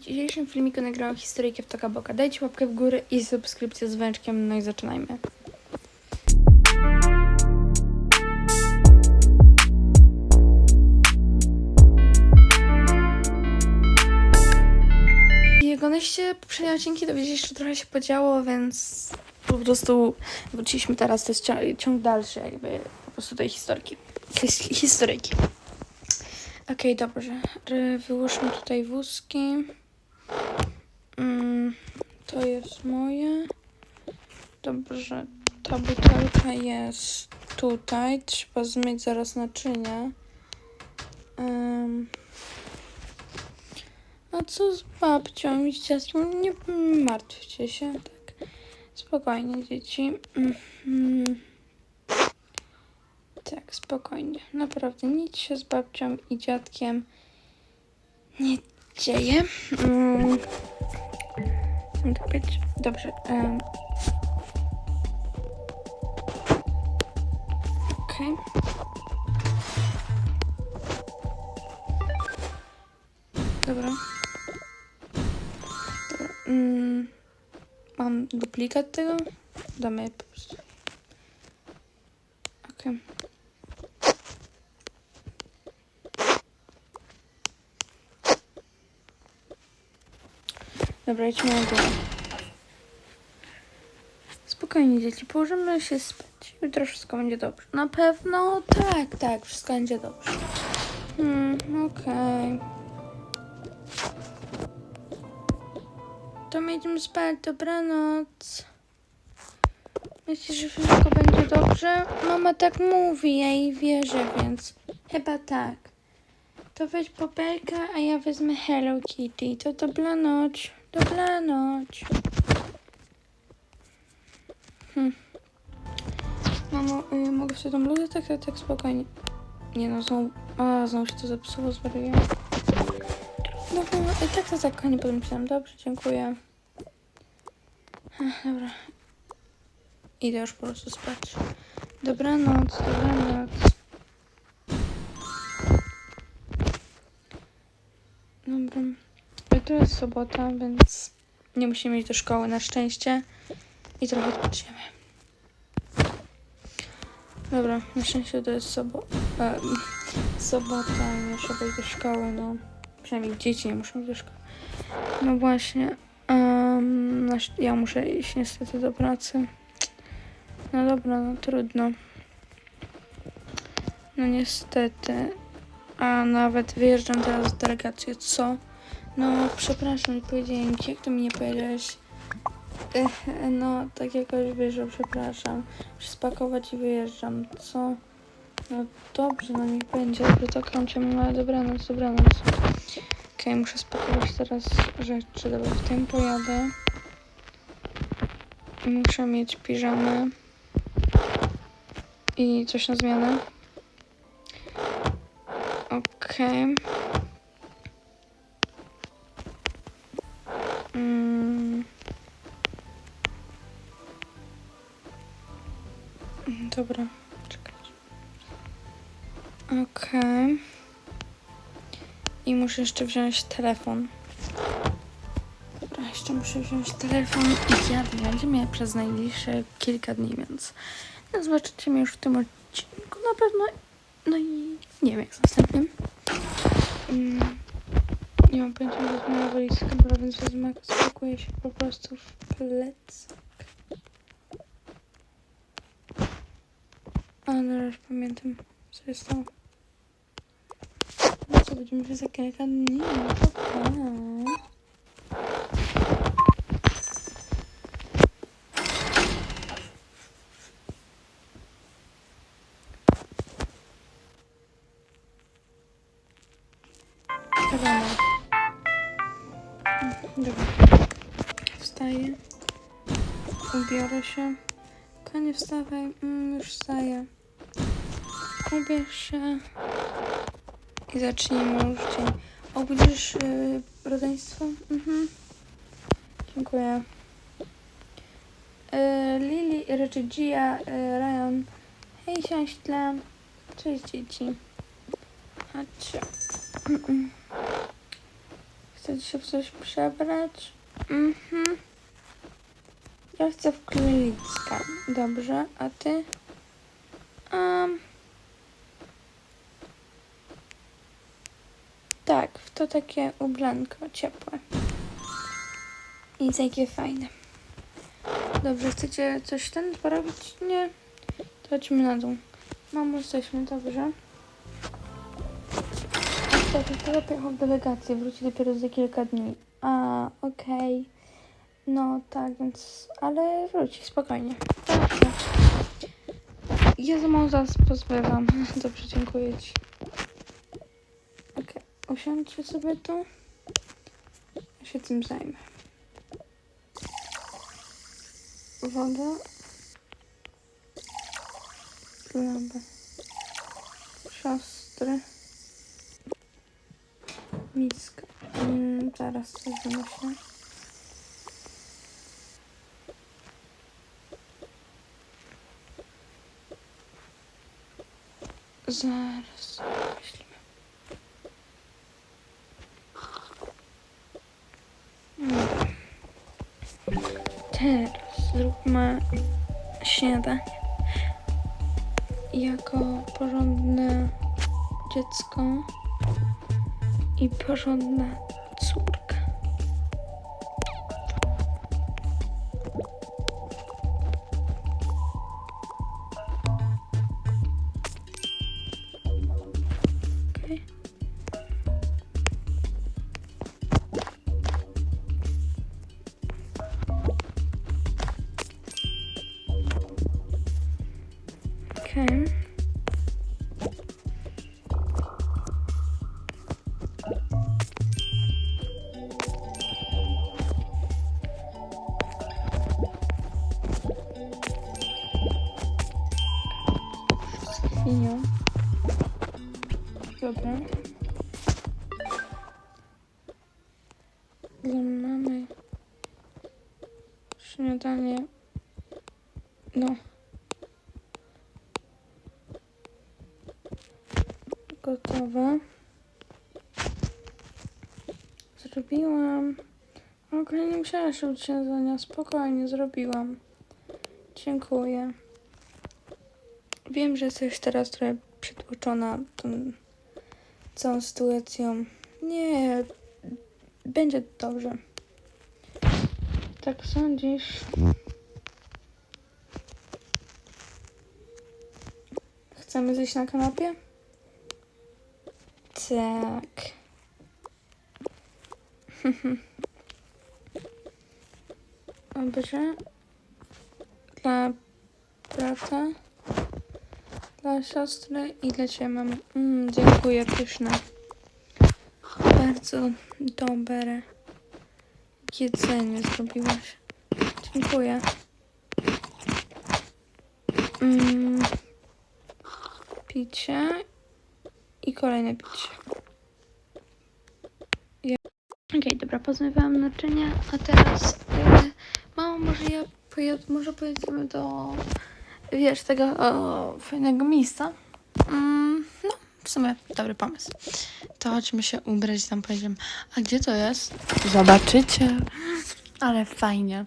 Dzisiejszym filmiku nagrałam historyjkę w Toka Boka. Dajcie łapkę w górę i subskrypcję z węczkiem, no i zaczynajmy. Jak oglądaliście poprzednie odcinki, to widzieliście, że trochę się podziało, więc po prostu wróciliśmy teraz, to jest cią- ciąg dalszy jakby po prostu tej historki. His- historyjki. Okej, dobrze. R- Wyłóżmy tutaj wózki. Mm, to jest moje. Dobrze. Ta butelka jest tutaj. Trzeba zmyć zaraz naczynia. Um, co z babcią i z? Nie martwcie się. Tak. Spokojnie, dzieci. Mhm. Tak, spokojnie. Naprawdę nic się z babcią i dziadkiem nie dzieje. Mm. Co to być? Dobrze. em. Okej. Dobra. Dobra. Mm. Mam duplikat tego? Damy po prostu. Okej. Dobra, idźmy na górę. Spokojnie, dzieci, położymy się spać. Jutro wszystko będzie dobrze. Na pewno? Tak, tak, wszystko będzie dobrze. Hmm, okej. To my idziemy spać, dobranoc. Myślisz, że wszystko będzie dobrze? Mama tak mówi, ja jej wierzę, więc chyba tak. To weź popelka, a ja wezmę Hello Kitty. To dobranoc. Dobranoc. Hm. Mamo, y, mogę sobie tą bluzę? Tak, tak, tak, spokojnie. Nie no, znowu, a, znowu się to zepsuło, zwariuję. Dobra, i tak to tak, kochanie, potem myślałam. Dobrze, dziękuję. Ech, dobra. Idę już po prostu spać. Dobranoc, dobranoc. Jutro jest sobota, więc nie musimy iść do szkoły na szczęście. I trochę odpoczniemy. Dobra, na szczęście to jest sobo e, sobota nie trzeba iść do szkoły, no. Przynajmniej dzieci nie muszą iść do szkoły. No właśnie. Um, ja muszę iść niestety do pracy. No dobra, no trudno. No niestety. A nawet wyjeżdżam teraz z delegacji. Co? No, przepraszam, nie powiedziałem ci, jak to mi nie powiedziałeś. No, tak jakoś że przepraszam. Muszę spakować i wyjeżdżam. Co? No dobrze, no niech będzie. To kończę, no ale dobranoc, dobranoc. Okej, muszę spakować teraz rzeczy. Dobra, w tym pojadę. Muszę mieć piżamę. I coś na zmianę. Okej. Mm. Dobra, czekaj. Okej. I muszę jeszcze wziąć telefon. Dobra, jeszcze muszę wziąć telefon i jadę. Będziemy przez najbliższe kilka dni, więc no, zobaczycie mnie już w tym odcinku na pewno. No i nie wiem jak z następnym. Mm. Nie mam pojęcia, jak jest moja walizka, więc spakuję się po prostu w plecak. A, no już pamiętam, co jest to. No co, będziemy się za kilka dni, no to tak. Rano. Dobra. Wstaję. Ubiorę się. Konie wstawaj. Mm, już wstaję. Ubierz się. I zacznijmy już dzień. Obudzisz yy, rodzeństwo? Mhm. Dziękuję. Yy, Lili, raczej Gia, yy, Ryan. Hej, siośle. Cześć, dzieci. Chodźcie. Chcecie się w coś przebrać? Mhm. Ja chcę w królicka. Dobrze, a ty? Um, tak, w to takie ubranko ciepłe. I takie fajne. Dobrze, chcecie coś ten porobić? Nie. To chodźmy na dół. Mamo, jesteśmy, dobrze. Tak, pojechał w delegację, wróci dopiero za kilka dni. A, okej. No tak, więc, ale wróci, spokojnie. Dobrze. Ja za mało zaraz pozbywam. Dobrze, dziękuję Ci. Usiądźcie sobie tu. Ja się tym zajmę. Woda. Gleba. Siostry. Miska. Mm, zaraz coś wymyślę. Zaraz Teraz zróbmy śniadanie. Jako porządne dziecko i porządna córka. Okej. Świnią. Dobra. Mamy śniadanie. No. Gotowe. Zrobiłam. Okej, nie musiałam się. Spokojnie, zrobiłam. Dziękuję. Wiem, że jesteś teraz trochę przytłoczona tą całą sytuacją. Nie, będzie dobrze. Tak sądzisz? Chcemy zjeść na kanapie? Tak. Dobrze. Dla brata. Dla siostry i dla ciebie, mamo. Mm, dziękuję, pyszne. Bardzo dobre jedzenie zrobiłaś. Dziękuję. Mm, picie i kolejne picie. Ja... Okej, dobra, pozmywałam naczynia, a teraz y, mamo, może ja pojed... może pojedziemy do wiesz, tego o, fajnego miejsca. Mm, no, w sumie dobry pomysł. To chodźmy się ubrać, tam pojedziemy. A gdzie to jest? Zobaczycie. Ale fajnie.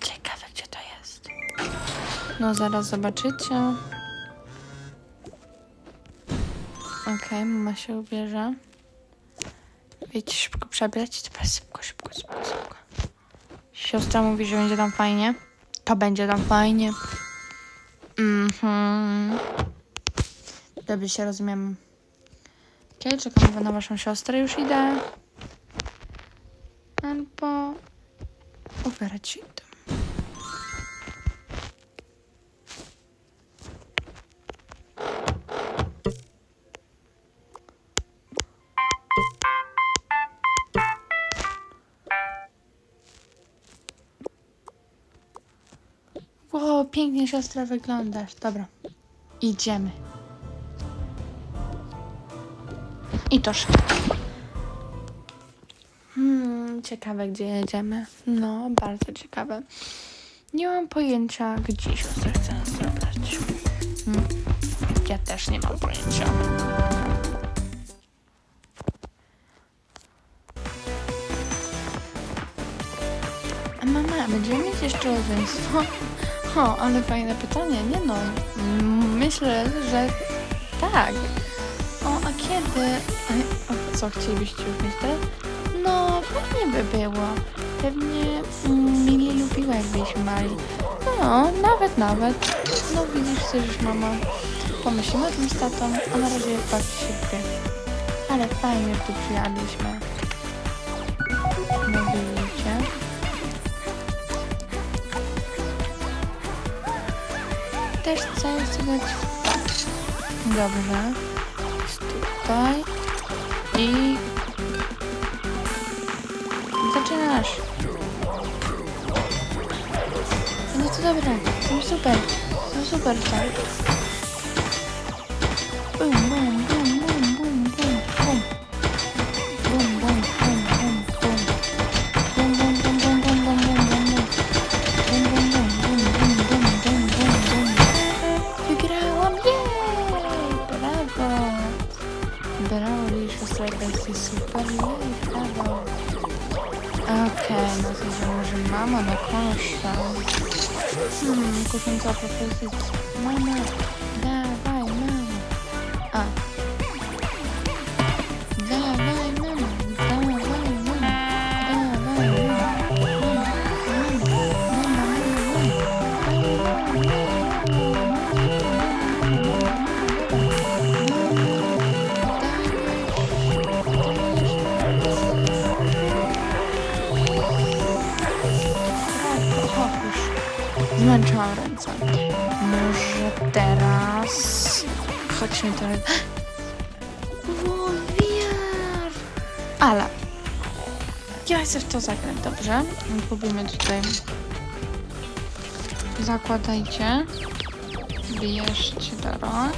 Ciekawe, gdzie to jest. No, zaraz zobaczycie. Okej, mama się ubierze. Wiecie, szybko przebrać. Dobra, szybko, szybko, szybko, szybko. Siostra mówi, że będzie tam fajnie. To będzie tam fajnie. Mhm. Dobrze się rozumiem. Okej, czekam na waszą siostrę. Już idę. Albo ubierać się pięknie siostra wyglądasz. Dobra, idziemy. I to szybko. Hmm, ciekawe, gdzie jedziemy. No, bardzo ciekawe. Nie mam pojęcia, gdzie siostra chce nas zabrać. Hmm. Ja też nie mam pojęcia. A mama, będziemy mieć jeszcze rodzeństwo? O, ale fajne pytanie, nie no. Myślę, że tak. O, a kiedy? A, co, chcielibyście już mieć teraz? No, fajnie by było. Pewnie mm, Mili lubiła, jak byliśmy mali. No, nawet, nawet. No widzisz, co już mama. Pomyślimy o tym z tatą, a na razie bawcie się w gry. Ale fajnie, tu przyjechaliśmy. Też chcę sobie. Dobrze. Jest tutaj. I... Zaczynasz. No to dobra. Są super. Są super, tak. Bum, bum, Хм, кошенця попросить. Мама. Ale... Ja chcę w to zagrać, dobrze? Kupimy tutaj... Zakładajcie. Bierzcie do rąk.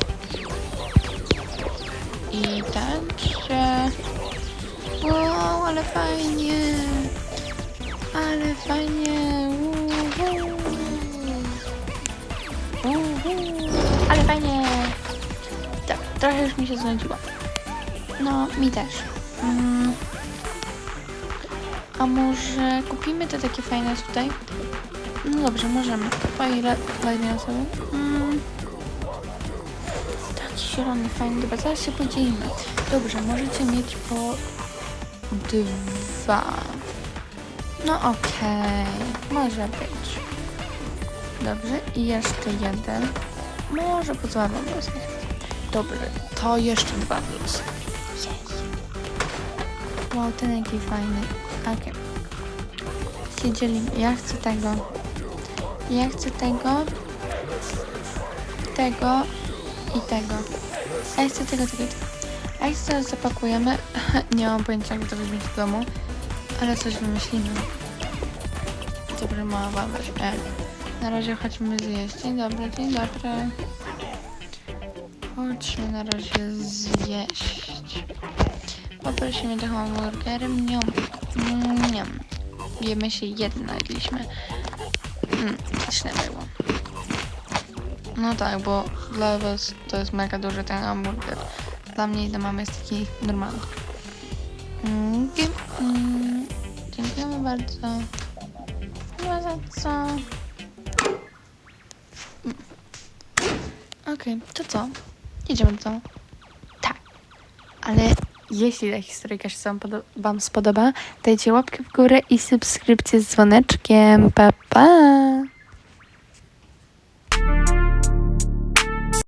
I tańczcie. Wow, ale fajnie! Ale fajnie! Uhu. Uhu. Ale fajnie! Tak, trochę już mi się znudziło. No, mi też. A może kupimy te takie fajne tutaj? No dobrze, możemy. Po ile weźmiemy sobie? Mm. Taki zielony, fajny. Dobra, zaraz się podzielimy. Dobrze, możecie mieć po dwa. No okej, może być. Dobrze, i jeszcze jeden. Może pozwalam dostać. Dobrze, to jeszcze dwa plus. Wow, ten jaki fajny. Okej. Się dzielimy. Ja chcę tego. Ja chcę tego. Tego. I tego. Ja chcę tego, tego, tego. A jak teraz zapakujemy? Nie mam pojęcia, jak to weźmieć w domu. Ale coś wymyślimy. Dobrze, mała weź. E. Na razie chodźmy zjeść. Dzień dobry, dzień dobry. Chodźmy na razie zjeść. Poprosimy do hamburgerem. Nie. Nie. Jemy się jedna jedliśmy. Mm, pyszne było. No tak, bo dla was to jest mega duży ten hamburger. Dla mnie i dla mamy jest taki normalny. Mm, mm, dziękujemy bardzo. Ma za co. Mm. Okej, to co? Jedziemy do domu. Tak. Ale jeśli ta historyjka się wam, podo- wam spodoba, dajcie łapkę w górę i subskrypcję z dzwoneczkiem. Pa, pa!